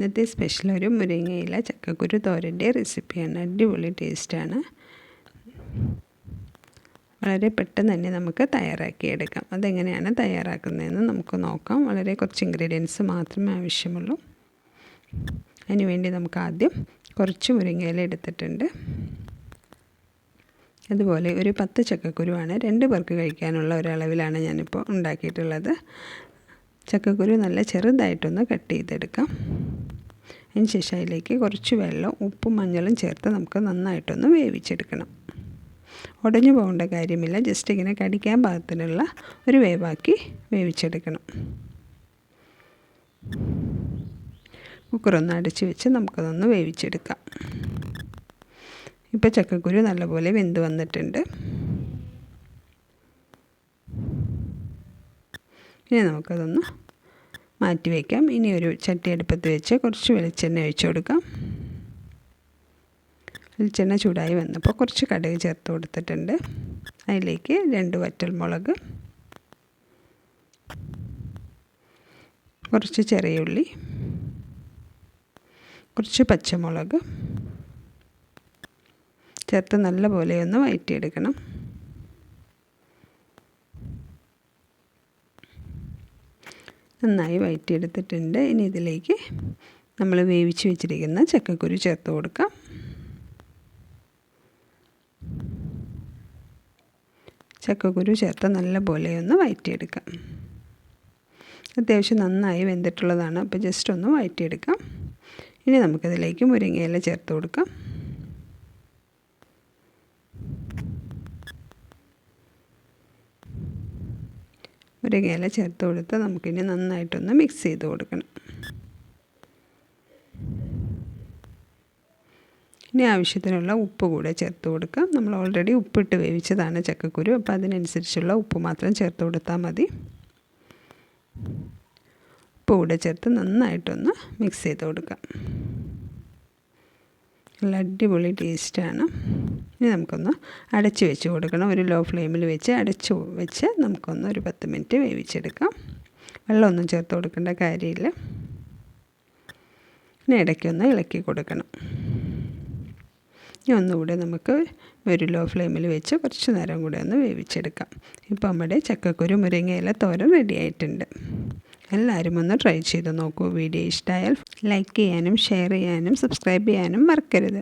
ഇന്നത്തെ സ്പെഷ്യൽ ഒരു മുരിങ്ങയില ചക്കക്കുരു തോരന്റെ റെസിപ്പിയാണ് അടിപൊളി ടേസ്റ്റാണ് വളരെ പെട്ടെന്ന് തന്നെ നമുക്ക് തയ്യാറാക്കിയെടുക്കാം. അതെങ്ങനെയാണ് തയ്യാറാക്കുന്നതെന്ന് നമുക്ക് നോക്കാം. വളരെ കുറച്ച് ഇൻഗ്രീഡിയൻസ് മാത്രമേ ആവശ്യമുള്ളൂ. അതിനുവേണ്ടി നമുക്ക് ആദ്യം കുറച്ച് മുരിങ്ങയില എടുത്തിട്ടുണ്ട്. അതുപോലെ ഒരു പത്ത് ചക്കക്കുരുവാണ്. രണ്ട് പേർക്ക് കഴിക്കാനുള്ള ഒരളവിലാണ് ഞാനിപ്പോൾ ഉണ്ടാക്കിയിട്ടുള്ളത്. ചക്കക്കുരു നല്ല ചെറുതായിട്ടൊന്ന് കട്ട് ചെയ്തെടുക്കാം. അതിന് ശേഷം അതിലേക്ക് കുറച്ച് വെള്ളം ഉപ്പും മഞ്ഞളും ചേർത്ത് നമുക്ക് നന്നായിട്ടൊന്ന് വേവിച്ചെടുക്കണം. ഉടഞ്ഞു പോകേണ്ട കാര്യമില്ല. ജസ്റ്റ് ഇങ്ങനെ കടിക്കാൻ പാകത്തിനുള്ള ഒരു വേവാക്കി വേവിച്ചെടുക്കണം. കുക്കറൊന്ന് അടച്ച് വെച്ച് നമുക്കതൊന്ന് വേവിച്ചെടുക്കാം. ഇപ്പോൾ ചക്കക്കുരു നല്ലപോലെ വെന്ത് വന്നിട്ടുണ്ട്. ഇനി നമുക്കതൊന്ന് മാറ്റി വയ്ക്കാം ഇനി ഒരു ചട്ടി അടുപ്പത്ത് വെച്ച് കുറച്ച് വെളിച്ചെണ്ണ ഒഴിച്ചു കൊടുക്കാം. വെളിച്ചെണ്ണ ചൂടായി വന്നപ്പോൾ കുറച്ച് കടുക് ചേർത്ത് കൊടുത്തിട്ടുണ്ട്. അതിലേക്ക് രണ്ട് വറ്റൽ മുളക് കുറച്ച് ചെറിയ ഉള്ളി കുറച്ച് പച്ചമുളക് ചേർത്ത് നല്ലപോലെ ഒന്ന് വഴറ്റിയെടുക്കണം നന്നായി വഴറ്റിയെടുത്തിട്ടുണ്ട് ഇനി ഇതിലേക്ക് നമ്മൾ വേവിച്ച് വെച്ചിരിക്കുന്ന ചക്കക്കുരു ചേർത്ത് കൊടുക്കാം. ചക്കക്കുരു ചേർത്ത് നല്ലപോലെ ഒന്ന് വഴറ്റിയെടുക്കാം അത്യാവശ്യം നന്നായി വെന്തിട്ടുള്ളതാണ്. അപ്പോൾ ജസ്റ്റ് ഒന്ന് വഴറ്റിയെടുക്കാം ഇനി നമുക്കിതിലേക്ക് മുരിങ്ങയില ചേർത്ത് കൊടുക്കാം. മുരിങ്ങയില ചേർത്ത് കൊടുത്ത് നമുക്കിനി നന്നായിട്ടൊന്ന് മിക്സ് ചെയ്ത് കൊടുക്കണം. ഇനി ആവശ്യത്തിനുള്ള ഉപ്പ് കൂടെ ചേർത്ത് കൊടുക്കാം. നമ്മൾ ഓൾറെഡി ഉപ്പിട്ട് വേവിച്ചതാണ് ചക്കക്കുരു. അപ്പോൾ അതിനനുസരിച്ചുള്ള ഉപ്പ് മാത്രം ചേർത്ത് കൊടുത്താൽ മതി. ഉപ്പ് കൂടെ ചേർത്ത് നന്നായിട്ടൊന്ന് മിക്സ് ചെയ്ത് കൊടുക്കാം. നല്ല അടിപൊളി ടേസ്റ്റാണ്. ഇനി നമുക്കൊന്ന് അടച്ച് വെച്ച് കൊടുക്കണം. ഒരു ലോ ഫ്ലെയിമിൽ വെച്ച് അടച്ച് വെച്ച് നമുക്കൊന്ന് ഒരു പത്ത് മിനിറ്റ് വേവിച്ചെടുക്കാം. വെള്ളമൊന്നും ചേർത്ത് കൊടുക്കേണ്ട കാര്യമില്ല. ഇനി ഇടയ്ക്കൊന്ന് ഇളക്കി കൊടുക്കണം. ഇനി ഒന്നുകൂടെ നമുക്ക് ഒരു ലോ ഫ്ലെയിമിൽ വെച്ച് കുറച്ച് നേരം കൂടെ ഒന്ന് വേവിച്ചെടുക്കാം. ഇപ്പോൾ നമ്മുടെ ചക്കക്കുരു മുരിങ്ങയില തോരൻ റെഡി ആയിട്ടുണ്ട്. എല്ലാവരും ഒന്ന് ട്രൈ ചെയ്ത് നോക്കൂ. വീഡിയോ ഇഷ്ടമായാൽ ലൈക്ക് ചെയ്യാനും ഷെയർ ചെയ്യാനും സബ്സ്ക്രൈബ് ചെയ്യാനും മറക്കരുത്.